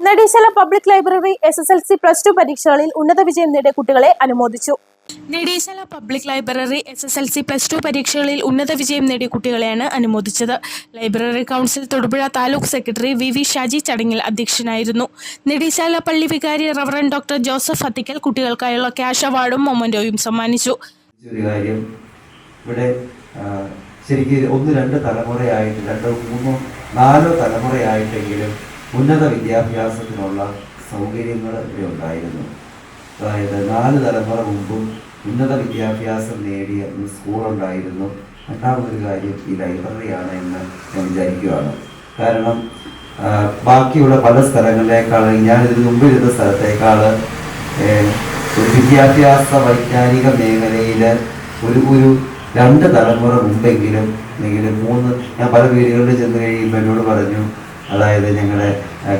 Nediyasala public library S S L C plus two പരീക്ഷകളിൽ ഉന്നത വിജയം നേടിയ കുട്ടികളെ അനുമോദിച്ചു. Nediyasala public library S S L C plus two പരീക്ഷകളിൽ ഉന്നത വിജയം നേടിയ കുട്ടികളെയാണ് അനുമോദിച്ചത്. Library council Thodupuzha taluk secretary V V Shaji ചടങ്ങിൽ അധ്യക്ഷനായിരുന്നു. നെടീശാല പള്ളി വികാരി റവറൻ ഡോക്ടർ ജോസഫ് അത്തിക്കൽ കുട്ടികൾക്കായുള്ള ക്യാഷ് അവാർഡും മൊമന്റോയും സമ്മാനിച്ചു. ഇവിടെ ശരിക്കും ഒന്ന് രണ്ട് തലമുറയായിട്ട് രണ്ടോ മൂന്നോ നാലോ തലമുറയായിട്ടെങ്കിലും ഉന്നത വിദ്യാഭ്യാസത്തിനുള്ള സൗകര്യങ്ങൾ ഇവിടെ ഉണ്ടായിരുന്നു. അതായത് നാല് തലമുറ മുമ്പും ഉന്നത വിദ്യാഭ്യാസം നേടിയ ഒരു സ്കൂളുണ്ടായിരുന്നു രണ്ടാമതൊരു കാര്യം ഈ ലൈബ്രറിയാണ് എന്ന് ഞാൻ വിചാരിക്കുകയാണ്. കാരണം ബാക്കിയുള്ള പല സ്ഥലങ്ങളിലേക്കാൾ ഞാൻ ഇതിന് മുമ്പ് ഇരുന്ന സ്ഥലത്തേക്കാൾ ഒരു വിദ്യാഭ്യാസ വൈജ്ഞാനിക മേഖലയിൽ ഒരു ഒരു രണ്ട് തലമുറ മുമ്പെങ്കിലും അല്ലെങ്കിൽ മൂന്ന് ഞാൻ പല വീടുകളിൽ ചെന്ന് കഴിയുമ്പോൾ എന്നോട് പറഞ്ഞു അതായത് ഞങ്ങളുടെ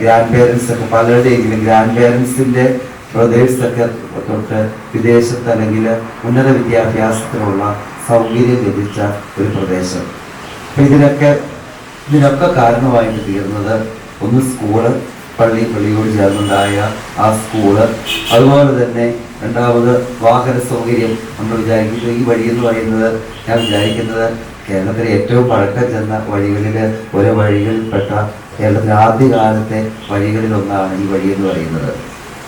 ഗ്രാൻഡ് പേരൻസ് ഒക്കെ പലരുടെയെങ്കിലും ഗ്രാൻഡ് പേരൻസിന്റെ ബ്രദേഴ്സൊക്കെ തൊട്ട് വിദേശത്ത് അല്ലെങ്കിൽ ഉന്നത വിദ്യാഭ്യാസത്തിനുള്ള സൗകര്യം ലഭിച്ച ഒരു പ്രദേശം. അപ്പം ഇതിനൊക്കെ ഇതിനൊക്കെ കാരണമായിട്ട് തീർന്നത് ഒന്ന് സ്കൂൾ പള്ളി പള്ളിയോട് ചേർന്നുണ്ടായ ആ സ്കൂൾ. അതുപോലെ തന്നെ രണ്ടാമത് വാഹന സൗകര്യം നമ്മൾ വിചാരിക്കുന്നത് ഈ വഴി എന്ന് പറയുന്നത് ഞാൻ വിചാരിക്കുന്നത് കേരളത്തിലെ ഏറ്റവും പഴക്കം ചെന്ന വഴികളിൽ ഒരു വഴികളിൽപ്പെട്ട കേരളത്തിലെ ആദ്യകാലത്തെ വഴികളിലൊന്നാണ് ഈ വഴി എന്ന് പറയുന്നത്.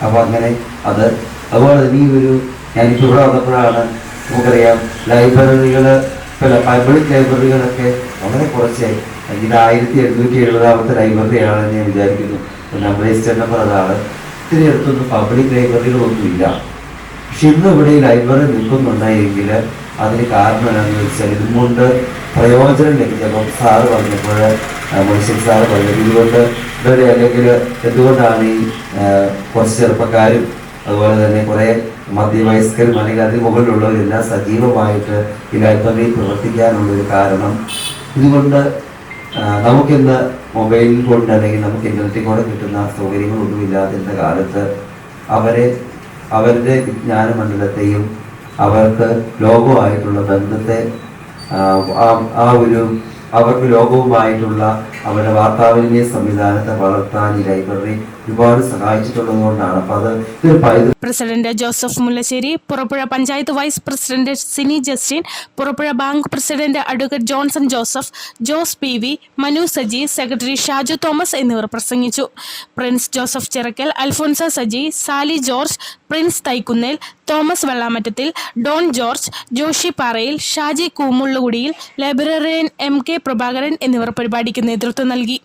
അപ്പോൾ അങ്ങനെ അത് അതുപോലെ തന്നെ ഈ ഒരു ഞാനിപ്പോൾ ഇവിടെ വന്നപ്പോഴാണ് നമുക്കറിയാം ലൈബ്രറികൾ പല പബ്ലിക് ലൈബ്രറികളൊക്കെ വളരെ കുറച്ച്. ഇത് ആയിരത്തി എഴുന്നൂറ്റി എഴുപതാമത്തെ ലൈബ്രറിയാണെന്ന് ഞാൻ വിചാരിക്കുന്നു. നമ്പർ രജിസ്റ്റർ നമ്പർ അതാണ്. ഇത്തിരി അടുത്തൊന്നും പബ്ലിക് ലൈബ്രറികളൊന്നുമില്ല. പക്ഷെ ഇന്ന് ഇവിടെ ലൈബ്രറി നിൽക്കുന്നുണ്ടെങ്കിൽ അതിന് കാരണം എന്താണെന്ന് വെച്ചാൽ ഇതുകൊണ്ട് പ്രയോജനം ലഭിച്ചപ്പോൾ സാറ് പറഞ്ഞപ്പോൾ മനുഷ്യൻ സാറ് പറഞ്ഞത് ഇതുകൊണ്ട് ഇവരെ അല്ലെങ്കിൽ എന്തുകൊണ്ടാണ് ഈ കുറച്ച് ചെറുപ്പക്കാരും അതുപോലെ തന്നെ കുറേ മധ്യവയസ്കരും അല്ലെങ്കിൽ അതിന് മുകളിലുള്ളവരെല്ലാം സജീവമായിട്ട് ഈ ലൈബ്രറിയിൽ പ്രവർത്തിക്കാനുള്ള ഒരു കാരണം ഇതുകൊണ്ട് നമുക്കിന്ന് മൊബൈൽ കൊണ്ട് അല്ലെങ്കിൽ നമുക്ക് ഇന്റർനെറ്റിൽ കൂടെ കിട്ടുന്ന സൗകര്യങ്ങളൊന്നും ഇല്ലാതിരുന്ന കാലത്ത് അവരെ അവരുടെ വിജ്ഞാനമണ്ഡലത്തെയും അവർക്ക് ലോകവുമായിട്ടുള്ള ബന്ധത്തെ ആ, ഒരു അവർക്ക് ലോകവുമായിട്ടുള്ള അവരുടെ വാർത്താവിനിമയ സംവിധാനത്തെ വളർത്താൻ ഈ ലൈബ്രറി ഒരുപാട് സഹായിച്ചിട്ടുള്ളത് കൊണ്ടാണ് president Joseph Mullassery Purappuzha panchayat vice president Sini Justin Purappuzha bank president advocate Johnson Joseph Jose P V Manu Saji secretary Shaju Thomas എന്നിവർ പ്രസംഗിച്ചു. Prince Joseph Chirakkal Alphonsa Saji Sally George Prince Thaikkunnel Thomas വെള്ളാമറ്റത്തിൽ Don George Joshi Parayil Shaji കൂമുള്ളുകുടിയിൽ librarian M K Prabhakaran എന്നിവർ പരിപാടിക്ക് നേതൃത്വം നൽകി.